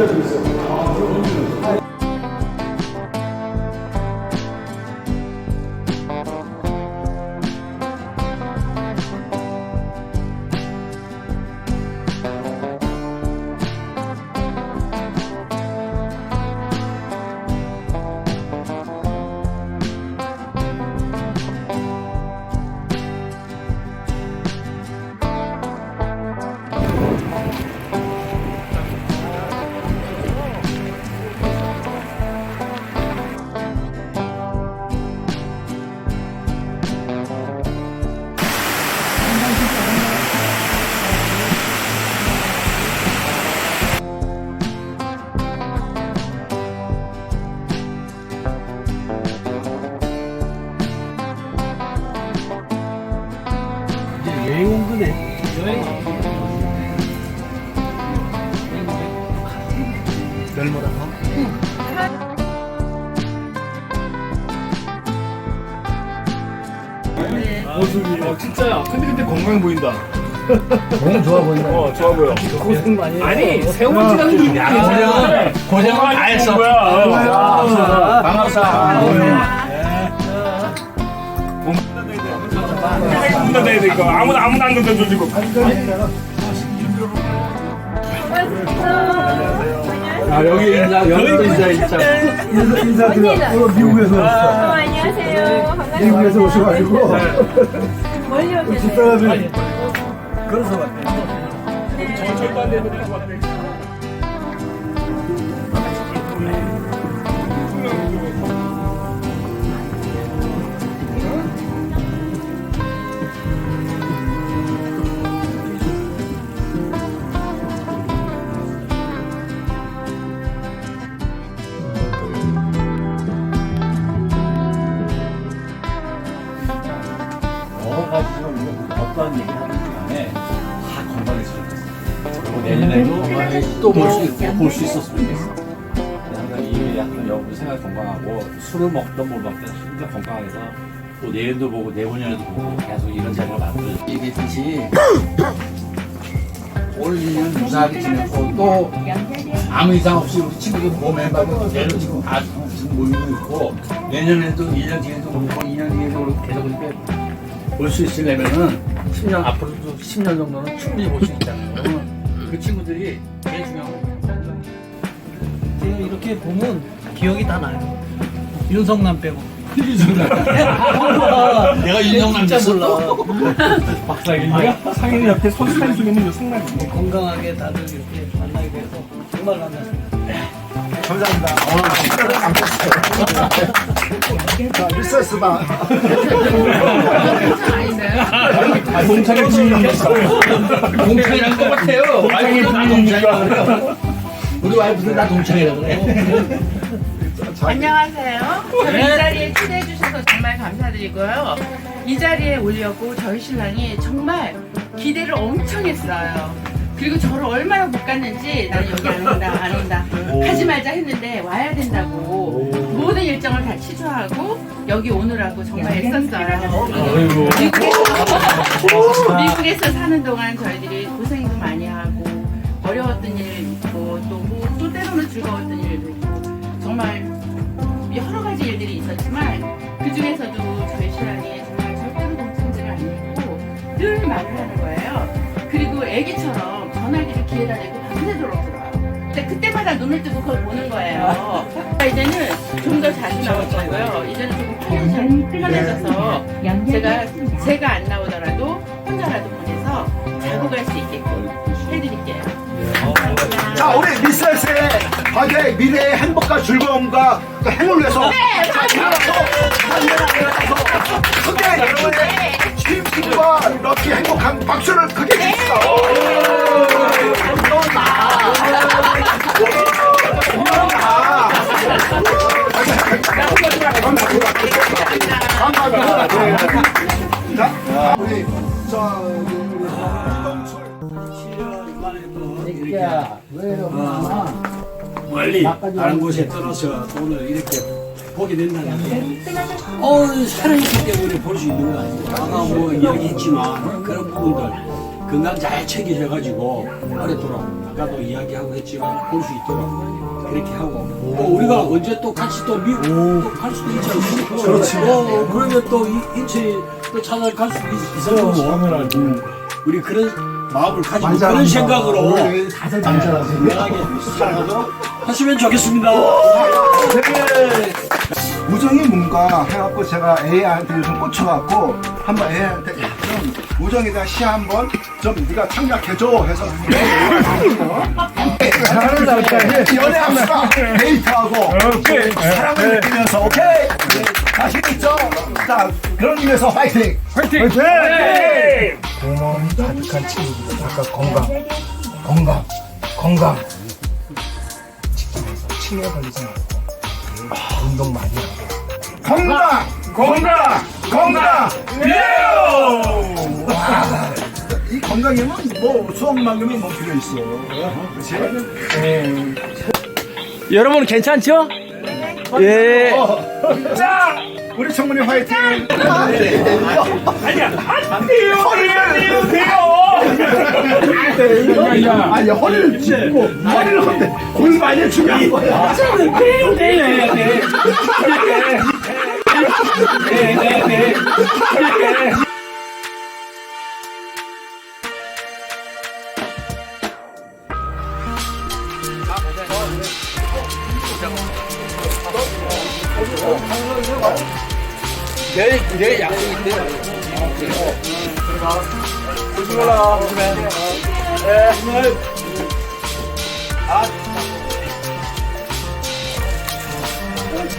기다리고 있어요. 모습이 어 진짜야. 근데 근데 건강해 보인다. 너무 좋아 보인다. 어 좋아 보여. 고생 많이 했어. 아니 세월 지나도 좀 고생, 다 했어. 뭐야? 어. 반갑다. 아무나 내야 돼 이거. 아무나 아무나 안 던져주고. 아, 여기 인사, 여기 인사, 인사. 인사, 인사드려. 오늘 미국에서 어, 오셨어. 안녕하세요. 반갑습니다. 미국에서 오셔가지고. 멀리 오셨어요. 집사람이 절도 안 되는 것 같아. 여 내년에도 또 볼 수 있고 볼 수 있었으면 좋겠어. 항상 이 약간 여러분 생활 건강하고 술을 먹던 뭘 먹던 진짜 건강해서 또 내년도 보고 내후년에도 보고 계속 이런 자리를 만들. 얘기했듯이 올 1년 무사하게 지내고 또 아무 이상 없이 우리 친구들 받고 내로 지금 아주 지금 모이고 있고 내년에도 1년 뒤에도 그렇고 2년 뒤에도 그렇고 계속 이렇게 볼 수 있으려면은 10년 앞으로도 10년 정도는 충분히 볼 수 있잖아요. 그 친구들이 제일 중요한 건 지금 이렇게 보면 기억이 다 나요. 윤성남 빼고. 내가 윤영남 진짜 몰라. 박사님이야? 상인이 옆에 손수단 중에 있는 요 상남이. 건강하게 다들 이렇게 만나게 돼서 정말 반갑습니다. 감사합니다. 자, 미세스다. 동창회 주인님. 동창이란 것 같아요. 와이프도 다 동창이라고 그래요. 우리 와이프도 다 동창이라고 그래. 안녕하세요. 저를 이 자리에 초대해 주셔서 정말 감사드리고요. 이 자리에 오려고 저희 신랑이 정말 기대를 엄청 했어요. 그리고 저를 얼마나 못 갔는지 나는 여기 안 온다 안 온다 하지 말자 했는데 와야 된다고 모든 일정을 다 취소하고 여기 오느라고 정말 애썼어요. 미국에서, 미국에서 사는 동안 저희들이 고생도 많이 하고 어려웠던 일 있고 또, 뭐, 또 때로는 즐거웠던 일도 있고 정말 여러 가지 일들이 있었지만 그 중에서도 저희 신랑이 정말 절대로 동창들이 아니고 늘 말을 하는 거예요. 그리고 애기처럼 전화기를 귀에다 대고 밤새도록 들어요. 근데 그때마다 눈을 뜨고 그걸 보는 거예요. 이제는 좀 더 자주 나올 거고요. 이제는 조금 편해져- 편해져서 제가 제가 안 나오더라도 혼자라도 보내서 자고 갈 수 있게끔 해드릴게요. 자, 우리 미세스의 과거의 미래의 행복과 즐거움과 그 행을 위해서. 네, 크게 여러분의 취임식과 이렇게 행복한 박수를 크게 주시죠. 자, 우리 저 우리? 멀리 다른 곳에 떠나서 오늘 이렇게 보게 된다는 게 어, 살아있기 때문에 볼 수 있는 거 아니에요. 아까 뭐 이야기했지만 그런 부분들 건강 잘 챙기셔가지고 오랫도록 아까도 이야기하고 했지만 볼 수 있도록 그렇게 하고. 또 우리가 언제 또 같이 또 미국 또 갈 수도 있지 않습니까? 그렇지. 어, 그러면 또 이- 인체 또 찾아갈 수도 있- 있어요. 우리 그런 마음을 가지고 그런 생각으로 다들 남자라서 건강하게 살아가도록. 하시면 좋겠습니다. 우정이 뭔가 해갖고 제가 애한테 요즘 꽂혀갖고 한번 애한테 야, 좀 우정에 대한 시 한번 좀 네가 창작해줘 해서 연애합시다. 데이트하고 사랑을 느끼면서 오케이? 자신 있죠? 자 그런 의미에서 화이팅! 공허함 가득한 친구들 아까 건강 건강 건강. 직장에서 치매 걸리지 말고 아, 운동 많이 하고 건강 건강 건강. 와, 이 건강이면 뭐 수억만큼은 뭐 필요 있어. 그렇지? 여러분 괜찮죠? 예. 자 우리 청문회 화이팅! 아니 허리를 짚고 허리를 하는데 골반이 중요한 거야 내, 내 약속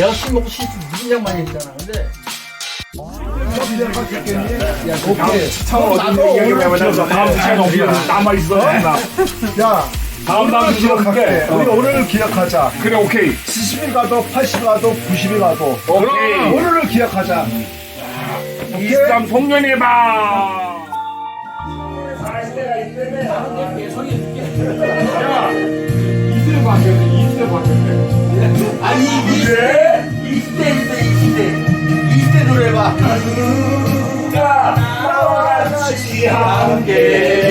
내가 술 먹고 시 무슨 양반이 했잖아. 근데 오케이. 참 나도 오늘 다음 남아 있어. 나. 야 다음 다음 기억할게. 우리 오늘을 기억하자 그래, 오케이. 70이 가도 80이 가도 90이 가도 오케이. 오늘을 기억하자 23 송년회봐. 아니 이 때 이때 이때 이때 이때 노래봐. 같이 함께